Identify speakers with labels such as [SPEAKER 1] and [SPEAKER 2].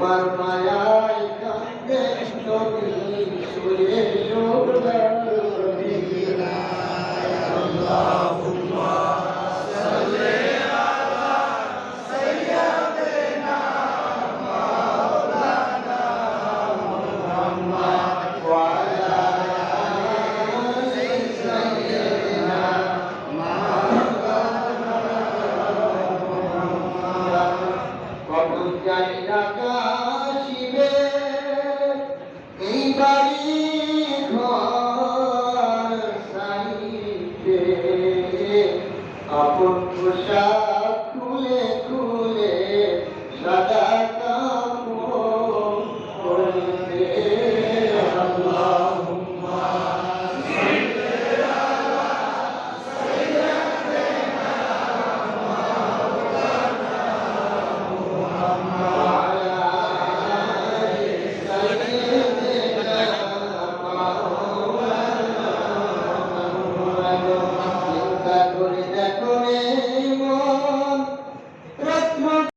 [SPEAKER 1] তোমার মায়ায় কান্দে নবী সুরে না আপন পোশাক খুলে খুলে